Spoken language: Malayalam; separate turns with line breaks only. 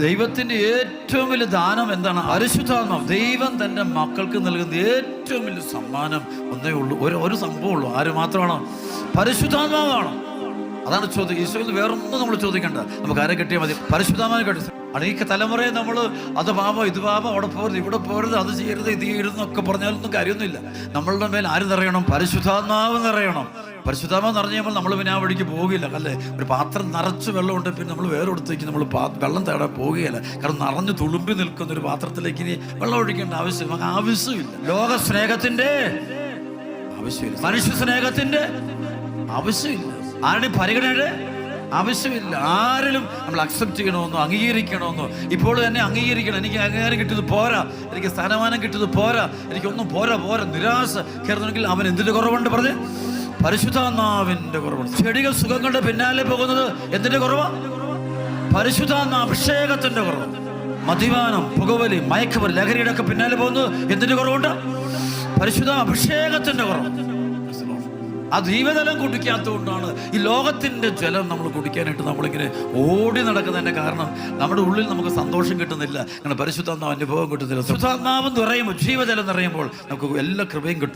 ദൈവത്തിന്റെ ഏറ്റവും വലിയ ദാനം എന്താണ്? അരിശുദ്ധാത്മാവ്. ദൈവം തന്റെ മക്കൾക്ക് നൽകുന്ന ഏറ്റവും വലിയ സമ്മാനം ഒന്നേ ഉള്ളൂ. ഒരു ഒരു സംഭവം ഉള്ളൂ. ആര് മാത്രമാണോ? പരിശുദ്ധാത്മാവാണോ. അതാണ് ചോദ്യം. ഈശോയിൽ വേറൊന്നും നമ്മൾ ചോദിക്കണ്ട. നമുക്ക് ആരെ കിട്ടിയാൽ മതി? പരിശുദ്ധാത്മാവിനെ കിട്ടി. അണീക്ക തലമുറയെ നമ്മൾ അത് പാപം ഇത് പാപം അവിടെ പോരുത് ഇവിടെ പോരുത് അത് ചെയ്യരുത് ഇത് ചെയ്യരുത് എന്നൊക്കെ പറഞ്ഞാലൊന്നും കാര്യമൊന്നുമില്ല. നമ്മളുടെ മേൽ ആര് നിറയണം? പരിശുദ്ധാത്മാവ് നിറയണം. പരിശുദ്ധാത്മാവ് നിറഞ്ഞു കഴിയുമ്പോൾ നമ്മൾ പിന്നെ ആ വഴിക്ക് പോകില്ല അല്ലേ? ഒരു പാത്രം നിറച്ച് വെള്ളമുണ്ട് പിന്നെ നമ്മൾ വേറെ എടുത്തേക്ക് നമ്മൾ വെള്ളം തേടാൻ പോകുകയില്ല കാരണം നിറഞ്ഞു തുളുമ്പി നിൽക്കുന്ന ഒരു പാത്രത്തിലേക്ക് ഇനി വെള്ളം ഒഴിക്കേണ്ട ആവശ്യം നമുക്ക് ആവശ്യമില്ല. ലോക സ്നേഹത്തിന്റെ ആവശ്യമില്ല. മനുഷ്യ സ്നേഹത്തിന്റെ ആവശ്യമില്ല. ആരുടെയും പരിഗണനയുടെ? ആവശ്യമില്ല. ആരിലും നമ്മൾ അക്സെപ്റ്റ് ചെയ്യണമെന്നോ അംഗീകരിക്കണമെന്നോ. ഇപ്പോൾ തന്നെ അംഗീകരിക്കണം. എനിക്ക് അംഗീകാരം കിട്ടിയത് പോരാ. എനിക്ക് സ്ഥാനമാനം കിട്ടിയത് പോരാ. എനിക്കൊന്നും പോരാ പോരാ. നിരാശ കയറുന്നെങ്കിൽ അവൻ എന്തിന്റെ കുറവുണ്ട് പറഞ്ഞ്? പരിശുദ്ധാത്മാവിന്റെ കുറവുണ്ട്. ചെടികൾ സുഖങ്ങളുടെ പിന്നാലെ പോകുന്നത് എന്തിന്റെ കുറവാ? പരിശുദ്ധാത്മ അഭിഷേകത്തിന്റെ കുറവ്. മദ്യപാനം പുകവലി മയക്കുമരി ലഹരിയുടെ ഒക്കെ പിന്നാലെ പോകുന്നത് എന്തിന്റെ കുറവുണ്ട്? പരിശുദ്ധ അഭിഷേകത്തിന്റെ കുറവ്. ആ ജീവജലം കുടിക്കാത്തതുകൊണ്ടാണ് ഈ ലോകത്തിന്റെ ജലം നമ്മൾ കുടിക്കാനായിട്ട് നമ്മളിങ്ങനെ ഓടി നടക്കുന്നതിന്റെ കാരണം നമ്മുടെ ഉള്ളിൽ നമുക്ക് സന്തോഷം കിട്ടുന്നില്ല. അങ്ങനെ പരിശുദ്ധാത്മാവ് അനുഭവം കിട്ടുന്നില്ല. പരിശുദ്ധാത്മാവ് നിറയുമ്പോൾ ജീവജലം നിറയുമ്പോൾ നമുക്ക് എല്ലാ കൃപയും കിട്ടും.